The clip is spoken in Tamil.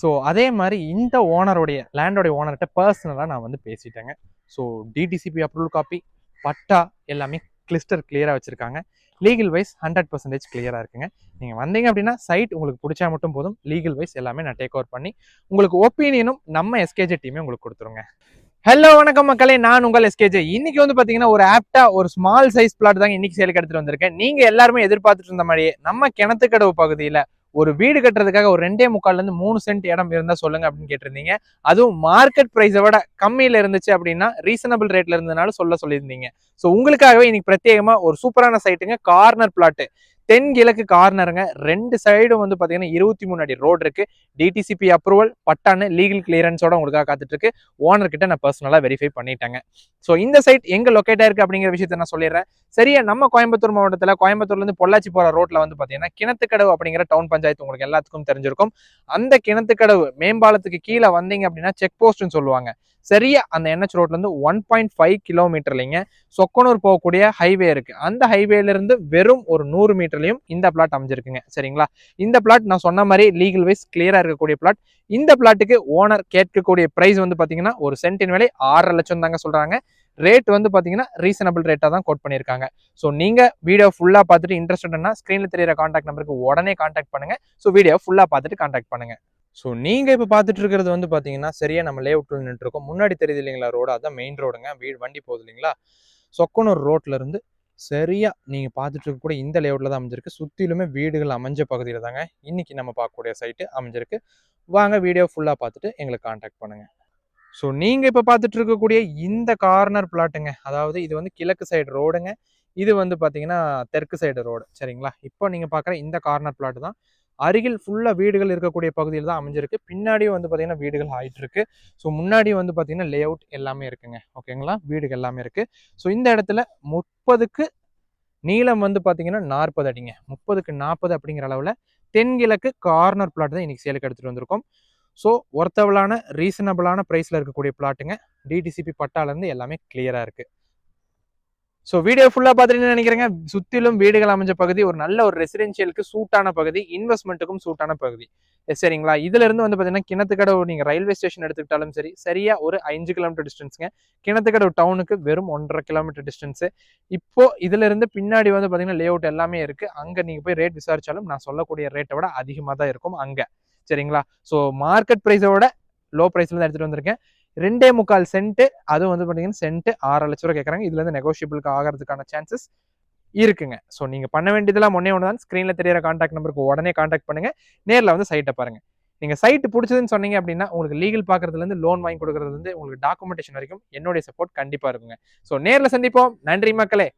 ஸோ அதே மாதிரி இந்த ஓனருடைய லேண்டோடைய ஓனர்கிட்ட பர்சனலாக நான் வந்து பேசிட்டேங்க. So DTCP approval copy patta எல்லாமே கிளிஸ்டர் கிளியராக வச்சுருக்காங்க. லீகல் வைஸ் ஹண்ட்ரட் பர்சன்டேஜ் கிளியராக இருக்குங்க. நீங்கள் வந்தீங்க அப்படின்னா சைட் உங்களுக்கு பிடிச்சா மட்டும் போதும். லீகல் வைஸ் எல்லாமே நான் டேக் ஓவர் பண்ணி உங்களுக்கு ஒப்பீனியனும் நம்ம எஸ்கேஜே டீமே உங்களுக்கு கொடுத்துருங்க. ஹலோ வணக்கம் மக்களே. நான் உங்கள் எஸ்கேஜே இன்னைக்கு வந்து பார்த்தீங்கன்னா ஒரு ஆப்டா ஒரு ஸ்மால் சைஸ் பிளாட் தாங்க இன்னைக்கு சேலுக்கு எடுத்துகிட்டு வந்திருக்கேன். நீங்கள் எல்லாருமே எதிர்பார்த்துட்டு இருந்த மாதிரியே நம்ம கிணத்துக்கடவு பகுதியில் ஒரு வீடு கட்டுறதுக்காக ஒரு ரெண்டே முக்கால்ல இருந்து மூணு சென்ட் இடம் இருந்தா சொல்லுங்க அப்படின்னு கேட்டிருந்தீங்க. அதுவும் மார்க்கெட் ப்ரைஸை விட கம்மியில் இருந்துச்சு அப்படின்னா ரீசனபிள் ரேட்ல இருந்ததுனால சொல்ல சொல்லியிருந்தீங்க. ஸோ உங்களுக்காகவே இன்னைக்கு பிரத்யேகமா ஒரு சூப்பரான சைட்டுங்க கார்னர் பிளாட் தென் கிழக்கு கார்னருங்க ரெண்டு சைடும் வந்து பார்த்தீங்கன்னா இருபத்தி மூணு அடி ரோடு இருக்கு. டிடிசிபி அப்ரூவல் பட்டான்னு லீகல் கிளியரன்ஸோட உங்களுக்காக காத்துட்டு இருக்கு ஓனர் கிட்ட நான் பர்சனலாக வெரிஃபை பண்ணிட்டேங்க. ஸோ இந்த சைட் எங்க லொக்கேட் ஆயிருக்கு அப்படிங்கிற விஷயத்த நான் சொல்லிடுறேன். சரியா நம்ம கோயம்புத்தூர் மாவட்டத்தில் கோயம்புத்தூர்லேருந்து பொள்ளாச்சி போகிற ரோட்டில் வந்து பார்த்தீங்கன்னா கிணத்துக்கடவு அப்படிங்கிற டவுன் பஞ்சாயத்து உங்களுக்கு எல்லாத்துக்கும் தெரிஞ்சிருக்கும். அந்த கிணத்துக்கடவு மேம்பாலத்துக்கு கீழே வந்தீங்க அப்படின்னா செக் போஸ்ட்னு சொல்லுவாங்க. சரியா அந்த என்ஹெச் ரோட்லேருந்து ஒன் பாயிண்ட் ஃபைவ் கிலோமீட்டர்லேங்க சொக்கனூர் போகக்கூடிய ஹைவே இருக்கு. அந்த ஹைவேலேருந்து வெறும் ஒரு நூறு மீட்டர்லையும் இந்த பிளாட் அமைஞ்சிருக்குங்க. சரிங்களா? இந்த பிளாட் நான் சொன்ன மாதிரி லீகல் வைஸ் கிளியராக இருக்கக்கூடிய பிளாட் இந்த பிளாட்டுக்கு ஓனர் கேட்கக்கூடிய ப்ரைஸ் வந்து பார்த்தீங்கன்னா ஒரு சென்டின் விலை ஆறரை லட்சம் தாங்க சொல்கிறாங்க ரேட் வந்து பார்த்தீங்கன்னா ரீசனபிள் ரேட்டாக தான் கோட் பண்ணியிருக்காங்க. ஸோ நீங்கள் வீடியோ ஃபுல்லாக பார்த்துட்டு இன்ட்ரெஸ்டட்னா ஸ்க்ரீனில் தெரியிற காண்டாக்ட் நம்பருக்கு உடனே காண்டாக்ட் பண்ணுங்க. ஸோ வீடியோ ஃபுல்லாக பார்த்துட்டு காண்டாக்ட் பண்ணுங்கள் ஸோ நீங்கள் இப்போ பார்த்துட்டு இருக்கிறது வந்து பார்த்தீங்கன்னா சரியாக நம்ம லே அவுட்டில் நின்றுருக்கோம் முன்னாடி தெரியுது இல்லைங்களா ரோடு அதான் மெயின் ரோடுங்க. வீடு வண்டி போகுது இல்லைங்களா? சொக்கனூர் ரோட்லேருந்து இருந்து நீங்கள் நீங்க பார்த்துட்டு இருக்கக்கூடிய இந்த லேஅவுட்ல தான் அமைஞ்சிருக்கு. சுற்றிலுமே வீடுகள் அமைஞ்ச பகுதியில் தாங்க. இன்னைக்கு நம்ம பார்க்கக்கூடிய சைட்டு அமைஞ்சிருக்கு. வாங்க வீடியோ ஃபுல்லாக பார்த்துட்டு எங்களுக்கு காண்டாக்ட் பண்ணுங்கள் ஸோ நீங்கள் இப்போ பார்த்துட்டு இருக்கக்கூடிய இந்த கார்னர் பிளாட்டுங்க அதாவது இது வந்து கிழக்கு சைடு ரோடுங்க இது வந்து பார்த்திங்கன்னா தெற்கு சைடு ரோடு சரிங்களா? இப்போ நீங்கள் பார்க்குற இந்த கார்னர் பிளாட் தான் அருகில் ஃபுல்லாக வீடுகள் இருக்கக்கூடிய பகுதியில் தான் அமைஞ்சிருக்கு. பின்னாடியும் வந்து பார்த்திங்கன்னா வீடுகள் ஆயிட்டுருக்கு ஸோ முன்னாடி வந்து பார்த்திங்கன்னா லே அவுட் எல்லாமே இருக்குங்க. ஓகேங்களா வீடுகள் எல்லாமே இருக்குது ஸோ இந்த இடத்துல முப்பதுக்கு நீளம் வந்து பார்த்தீங்கன்னா நாற்பது அடிங்க. முப்பதுக்கு நாற்பது அப்படிங்கிற அளவில் தென்கிழக்கு கார்னர் பிளாட் தான் இன்றைக்கி சேலுக்கு எடுத்துகிட்டு வந்திருக்கோம். ஸோ ஒர்த்தவளான ரீசனபிளான ப்ரைஸில் இருக்கக்கூடிய பிளாட்டுங்க டிடிசிபி பட்டாலேருந்து எல்லாமே கிளியராக இருக்குது ஸோ வீடியோ ஃபுல்லாக பார்த்துட்டு நினைக்கிறேங்க? சுற்றிலும் வீடுகள் அமைஞ்ச பகுதி ஒரு நல்ல ஒரு ரெசிடென்ஷியலுக்கு சூட்டான பகுதி இன்வெஸ்ட்மெண்ட்டுக்கும் சூட்டான பகுதி. Eh, சரிங்களா? இதுல இருந்து வந்து பார்த்தீங்கன்னா கிணத்துக்கடவு நீங்கள் ரயில்வே ஸ்டேஷன் எடுத்துக்கிட்டாலும் சரி சரியா ஒரு அஞ்சு கிலோமீட்டர் டிஸ்டன்ஸுங்க கிணத்துக்கடவு டவுனுக்கு வெறும் ஒன்றரை கிலோமீட்டர் டிஸ்டன்ஸு இப்போ இதுல இருந்து பின்னாடி வந்து பார்த்தீங்கன்னா லே அவுட் எல்லாமே இருக்கு. அங்கே நீங்கள் போய் ரேட் விசாரிச்சாலும் நான் சொல்லக்கூடிய ரேட்டை விட அதிகமாக தான் இருக்கும் அங்கே. சரிங்களா? ஸோ மார்க்கெட் ப்ரைஸை விட லோ ப்ரைஸ்ல தான் எடுத்துகிட்டு வந்திருக்கேன். ரெண்டே முக்கால் சென்ட் அதுவும் வந்து பார்த்தீங்கன்னா சென்ட் ஆறு லட்ச ரூபா கேட்குறாங்க இதுலேருந்து நெகோஷியபிளுக்கு ஆகிறதுக்கான சான்சஸ் இருக்குங்க. ஸோ நீங்கள் பண்ண வேண்டியதெல்லாம் ஒன்னே ஒன்று தான் ஸ்க்ரீனில் தெரியற காண்டாக்ட் நம்பருக்கு உடனே காண்டாக்ட் பண்ணுங்கள் நேரில் வந்து சைட்டை பாருங்கள் நீங்கள் சைட்டு பிடிச்சதுன்னு சொன்னீங்க அப்படின்னா உங்களுக்கு லீகல் பார்க்குறதுலேருந்து லோன் வாங்கி கொடுக்குறதுலேருந்து உங்களுக்கு டாக்குமெண்டேஷன் வரைக்கும் என்னுடைய சப்போர்ட் கண்டிப்பாக இருக்குங்க. ஸோ நேரில் சந்திப்போம். நன்றி மக்களே.